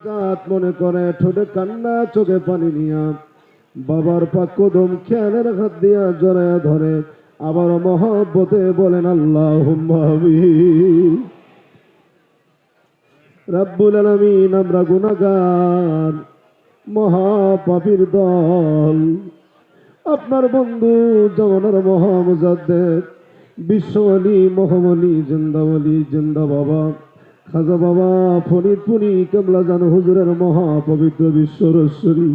রাত মনে করে, ঠোঁটে কান্না, চোখে পানি নিয়া। বাবার পাক কদম খেয়ালের হাত দিয়া জড়ায় ধরে আবার মহব্বতে বলেন আল্লাহ রাব্বুল আলমিন, আমরা গুনাগার মহাপাপীর দল। আপনার বন্ধু জমানার মহামুজাদ্দেদ বিশ্বলি মহমলি জিন্দাবলি জিন্দা বাবা। খাজা বাবা ফরিদপুরি কেমলা জান হুজুরের মহাপবিত্র বিশ্বরশ্বরী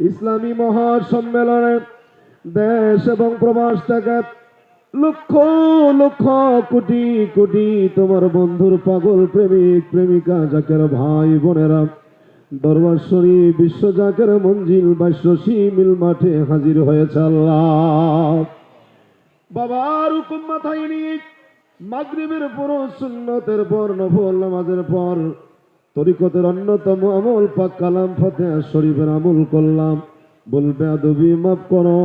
ইসলামী মহাসম্মেলনে দেশ এবং প্রবাস থেকে লক্ষ লক্ষ কোটি কোটি তোমার বন্ধুর পাগল প্রেমিক প্রেমিকা জাকের ভাই বোনেরা, দরবার শরীফ বিশ্ব জাকের মঞ্জিল বাইশী মিল মাঠে হাজির হয়েছে আল্লাহ। বাবার হুকুম মাথায় নিয়ে মাগরিবের পর সুন্নতের পর, নফল নামাজের পর, তরিকতের অন্যতম আমল পাক কালাম ফতে শরীফের আমল করলাম। বলবে আদবি মাফ করো,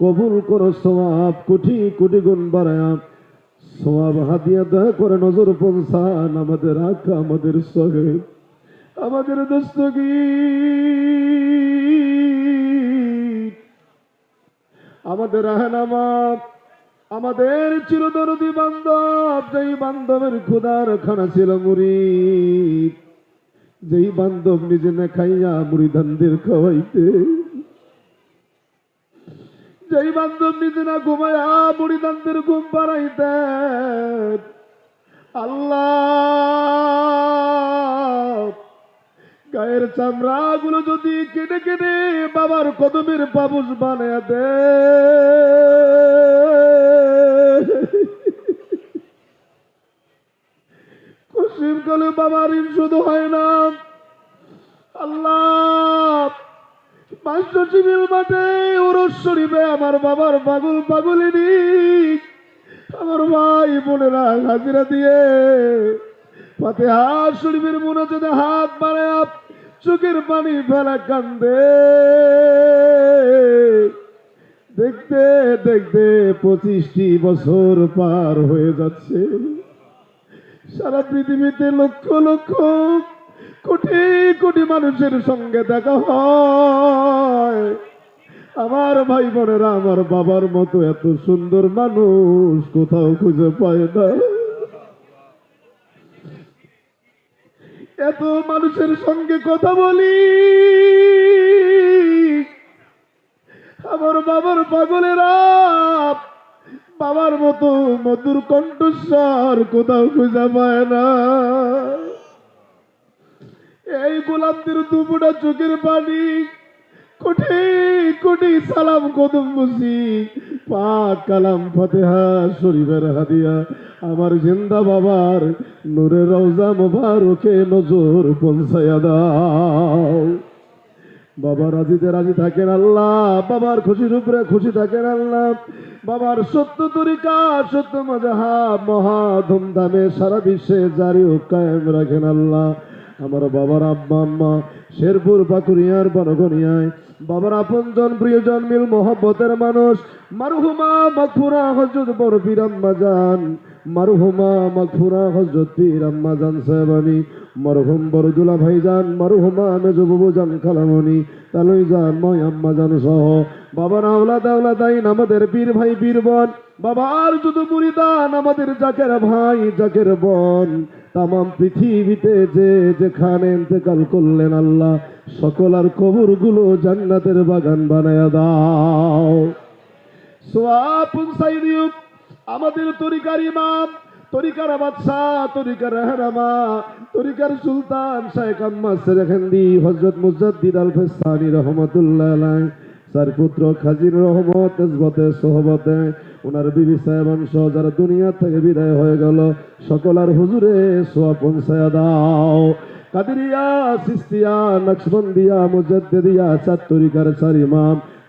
কবুল করো সওয়াব, কোটি কোটি গুণ বাড়ায়া। সওয়াব হাতিয়া দয়া করে নজর পৌঁছান আমাদের আঁকা, আমাদের সহে আমাদের দস্তগীর। আমাদের রাহনামাত আমাদের চিরদরদি বান্ধব, যেই বান্ধবের ক্ষুদার খানা ছিল মুড়ি যেই বান্ধব নিজে না খাইয়া মুড়িধানদের খাওয়াইতে, যেই বান্ধব নিজে না ঘুমাইয়া মুড়িধানদের ঘুম পাড়াইতে, আল্লাহ গায়ের চামড়া গুলো যদি কেটে কেটে বাবার কদমের পাবুস বানায় দে খুশির কলে বাবার ঋণ শুধু হয় না। আল্লাহ পাঁচশিবিল মাঠে ওরস শরীফে আমার বাবার পাগল পাগলিনী, আমার ভাই বোনেরা হাজিরা দিয়ে পাতে হাত শরীফের মোনাজাতে হাত বাড়ে চোখের পানি ফেলা কান্দে। দেখতে দেখতে পঁচিশটি বছর পার হয়ে যাচ্ছে। সারা পৃথিবীতে লক্ষ লক্ষ, কোটি কোটি মানুষের সঙ্গে দেখা হয়। আমার ভাই বোনেরা, আমার বাবার মতো এত সুন্দর মানুষ কোথাও খুঁজে পায় না। এত মানুষের সঙ্গে কথা বলি। আমার বাবার পাগলেরা, বাবার মতো মধুর কণ্ঠস্বর কোথাও খুঁজে পায় না। এই গোলাপদের দুপুরা চোখের পানি, কোটি কোটি সালাম কদম বুঝি, পাক কালাম ফতেহা শরীফের হাদিয়া। আমার জিন্দা বাবার নূরের রওজা মোবারকে নজর পৌঁছায়া দাও। বাবা রাজিতে রাজি থাকেন আল্লাহ, বাবার খুশির উপরে খুশি থাকেন আল্লাহ। বাবার সত্য তরিকা, সত্য মজাহা মহা ধুমধামে সারা বিশ্বে জারি ও কায়েম রাখেন আল্লাহ। আমার বাবার আব্বা, আম্মা, শেরপুর পাকুরিয়ার বনগনিয়ায় বাবার আপনজন, প্রিয়জন মিল মোহব্বতের মানুষ। মারুহুমা মকফুরা হজরত বড় পীরাম্মা জান মারুহুমা মকফুরা হজরত পীরাম্মা জান সাহেবানি মরহুম বরদুলা ভাইজান মারুহুমা মেজবুবু জান খালামনি তালুই জান ময় আম্মা জান সহ বাবার আওলাদ আওলাদাইন আমাদের বীর ভাই পীর বোন। বাবার যুদ মুরিদান আমাদের জাকের ভাই, জাকের বন। তাম পৃথিবীতে যে যেখানে ইন্তেকাল করলেন আল্লাহ, সকল আর কবরগুলো জান্নাতের বাগান বানায় দাও। সোয়াপুন আমাদের তরিকার ইমাম, তরিকার বাদশাহ, তরিকার রহরামা তরিকার সুলতান শাহেখ আম্মা সেরেখান্দি হজরত মুজাদ্দিদ আল ফেসানি রহমতুল্লাহ তার পুত্র খাজির রহমত তেজবতে সোহবতে ওনার বিবি সাহেবান সহ যারা দুনিয়া থেকে বিদায় হয়ে গেল সকল আর হুজুরে সোয়া পৌঁছায় দাও। কাদিরিয়া, সিস্তিয়া, নকশবন্দিয়া মুজদ্দিয়া চাত্তরিকার তরিকার চার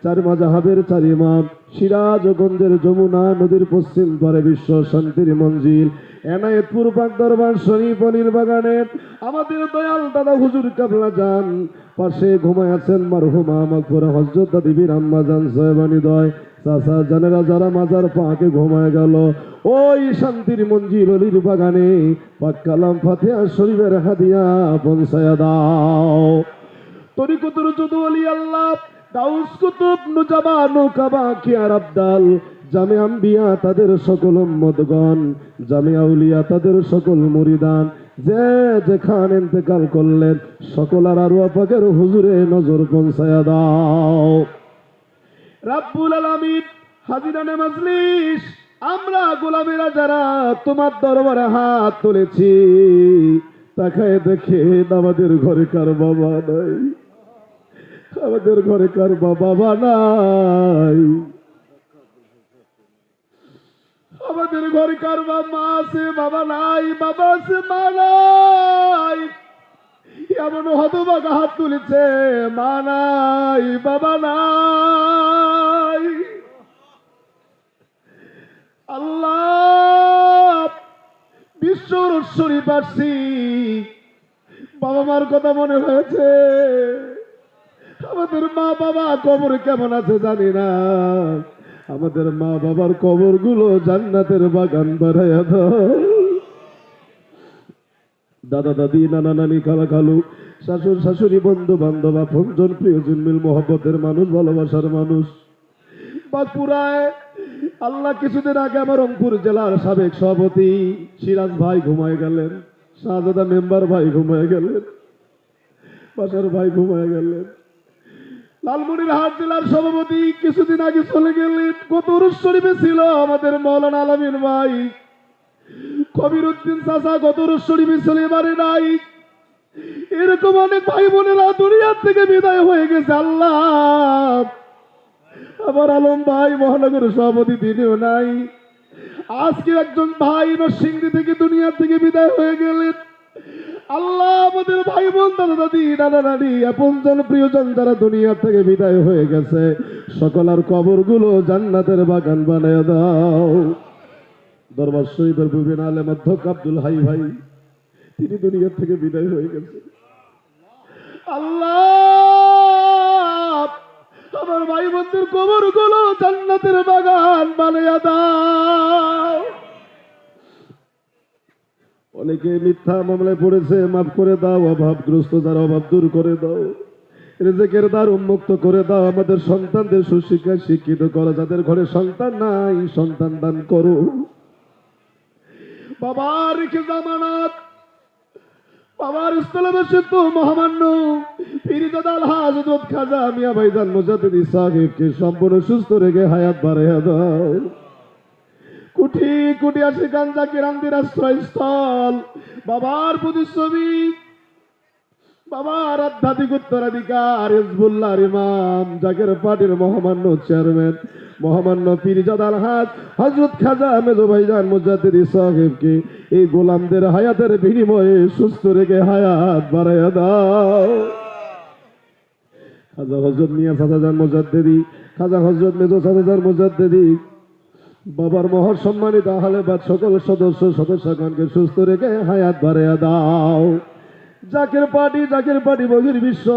চার মাজাহাবের চার ইমাম, সিরাজগঞ্জের যমুনা নদীর পশ্চিম পারে বিশ্ব শান্তির মঞ্জিল, এনায়েতপুর পাক দরবার শরীফ অলির বাগানে। আমাদের দয়াল দাদা হুজুর কাবলা যান, পাশে ঘুমায় আছেন মারহুমা মাকফুরা হজরত দিবির আম্মা জান সাহেবানি দয় চাচা জানেরা যারা মাজার পাকে ঘুমায় গেল, ওই শান্তির মঞ্জিল অলির বাগানে, পাক কালাম ফাতেহা শরীফের হাদিয়া পৌঁছায়া দাও। তরিকতুর যদু অলি আল্লাহ দাউস কুতুব নুজাবা নৌকাবা খিয়ার আবদাল। জামে আম্বিয়া তাদের সকল মদগণ জামে আউলিয়া তাদের সকল মুরিদান। যে যেখান ইন্তেকাল করলেন, সকল আর আরও পাকের হুজুরে নজর পৌঁছায়া দাও। রাব্বুল আলামিন হাজিরানে মজলিস, আমরা গোলামেরা যারা তোমার দরবারে হাত তুলেছি, তাকায় দেখে আমাদের ঘরে কার বাবা নাই। আমাদের ঘরে কার বাবা নাই? আমাদের ঘরে কার মা আছে, বাবা নাই, বাবা আছে, মা নাই? এমন হতবাগা হাত তুলেছে, মা নাই, বাবা নাই? আল্লাহ, বিশ্ব পারছি বাবা মার কথা মনে হয়েছে। আমাদের মা বাবা কবর কেমন আছে জানি না। আমাদের মা বাবার কবরগুলো জান্নাতের বাগান বাড়াইয়া দাদা, দাদি, নানা, নানি, খালা, খালু শাশুর শাশুড়ি, বন্ধু, বান্ধব, আপনজন, প্রিয়জন মিল মহব্বতের মানুষ, ভালোবাসার মানুষ। বাঁকুড়ায় আল্লাহ কিছুদিন আগে আমার রংপুর জেলার সাবেক সভাপতি সিরাজ ভাই ঘুমায় গেলেন, শাহজাদা মেম্বার ভাই ঘুমায় গেলেন, বাসার ভাই ঘুমায় গেলেন। লালমনিরহাট জেলার সভাপতি কিছুদিন আগে চলে গেলেন। কত শরীফে ছিল আমাদের মৌলানা আলমিন ভাই। কবির উদ্দিন চাষা গত শরীফে চলে পারে নাই। এরকম অনেক ভাই বোনেরা দুনিয়ার থেকে বিদায় হয়ে গেছে, আল্লাহ। আবার আলম ভাই মহানগর সভাপতি তিনিও নাই। আজকে একজন ভাই নরসিংদী থেকে দুনিয়ার থেকে বিদায় হয়ে গেলেন। আল্লাহ আমাদের ভাই বোন দাদা দাদি নানা নানি আপনজন প্রিয়জন যারা দুনিয়ার থেকে বিদায় হয়ে গেছে সকলার কবরগুলো জান্নাতের বাগান বানিয়ে দাও। দরবার শরীফের বুবিন আলেম অধ্যক্ষ আব্দুল হাই ভাই, তিনি দুনিয়ার থেকে বিদায় হয়ে গেছে। আল্লাহ, আমার ভাই বোনদের কবরগুলো জান্নাতের অনেকে মিথ্যা মামলায় পড়েছে, মাফ করে দাও, অভাবগ্রস্ত যারা অভাব দূর করে দাও। রেজেকের দ্বার উন্মুক্ত করে দাও, আমাদের সন্তানদের সুশিক্ষায় শিক্ষিত করো, যাদের ঘরে সন্তান নাই, সন্তান দান করো। বাবা রেখে জামানত? বাবার স্থলবসিত মহামান্য পীরজাদাল হাজরত খাজা মিয়া ভাইজান মুজাদ্দিদ সাহেবকে সম্পূর্ণ সুস্থ রেখে হায়াত বাড়াইয়া দাও। কোটি কোটি আছে গাঞ্জা কিরান্দির আশ্রয়স্থল। বাবার প্রতিচ্ছবি। বাবার আধ্যাত্মিক উত্তরাধিকার, হিজবুল্লাহর ইমাম, জাকের পার্টির মহামান্য চেয়ারম্যান, মহামান্য পীরজাদাল হাজ হজরত খাজা মেজো ভাইজান মুজাদ্দিদ সাহেবকে এই গোলামদের হায়াতের বিনিময়ে সুস্থ রেখে হায়াত বাড়াইয়া দাও। খাজা হজরত মিয়া সাদাজান মুজাদ্দিদি, খাজা হজরত মেজো সাদাজান মুজাদ্দিদি বাবার মহর সম্মানিত আহলে সকল সদস্য সদস্যগণকে সুস্থ রেখে হায়াত বাড়াইয়া দাও। জাকের পার্টি জাকের পার্টি বহির বিশ্ব।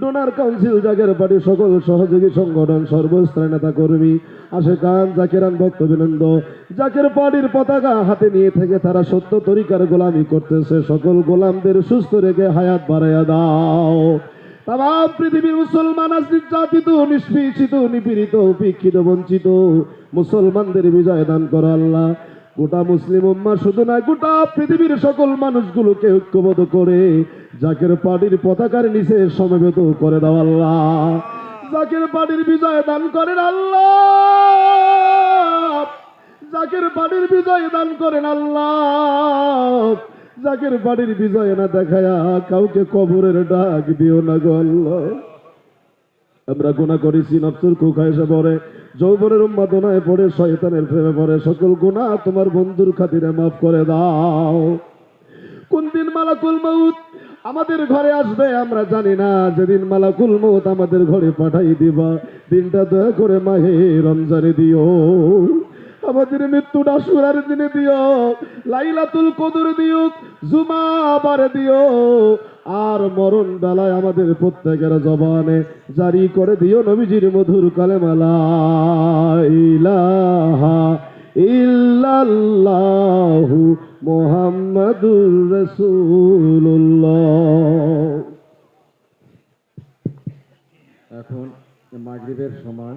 ডোনার কাউন্সিল, জাকের পার্টি সকল সহযোগী সংগঠন, সর্বস্তরের নেতা কর্মী আশেকান, জাকেরান ভক্তবৃন্দ জাকের পার্টির পতাকা হাতে নিয়ে থেকে তারা সত্য তরিকার গোলামি করতেছে। সকল গোলামদের সুস্থ রেখে হায়াত বাড়াইয়া দাও। তাম পৃথিবীর মুসলমান আজ নির্যাতিত, নিষ্পীষিত, নিপীড়িত, উপেক্ষিত, বঞ্চিত। মুসলমানদের বিজয় দান করো আল্লাহ। গোটা মুসলিম উম্মা শুধু না গোটা পৃথিবীর সকল মানুষগুলোকে ঐক্যবদ্ধ করে জাকের পার্টির পতাকার নিচে সমবেত করে দাও আল্লাহ। জাকের পার্টির বিজয় দান করেন আল্লাহ। জাকের পার্টির বিজয় দান করেন আল্লাহ। জাকের বাড়ির বিজয় না দেখায়া কাউকে কবরের ডাক দিও না গো আল্লাহ। আমরা গুণা করেছি নফসুর কুখা এসে পড়ে যৌবনের উন্মাদনায় পড়ে, শয়তানের প্রেমে পড়ে। সকল গুণা তোমার বন্ধুর খাতিরে মাফ করে দাও। কোন দিন মালাকুল মৌত আমাদের ঘরে আসবে, আমরা জানি না। যেদিন মালাকুল মৌত আমাদের ঘরে পাঠাই দিবা, দিনটা দয়া করে মাহে রমজানে দিও। আমাদের মৃত্যুটা সুরার দিনে দিও, লাইলাতুল কদর দিও, জুমা বারে দিও, আর মরণ বেলায় আমাদের প্রত্যেকের জবানে জারি করে দিও নবীজির মধুর কালেমালা। ইলাহা মুহাম্মাদুর এখন মাগরিবের সময়।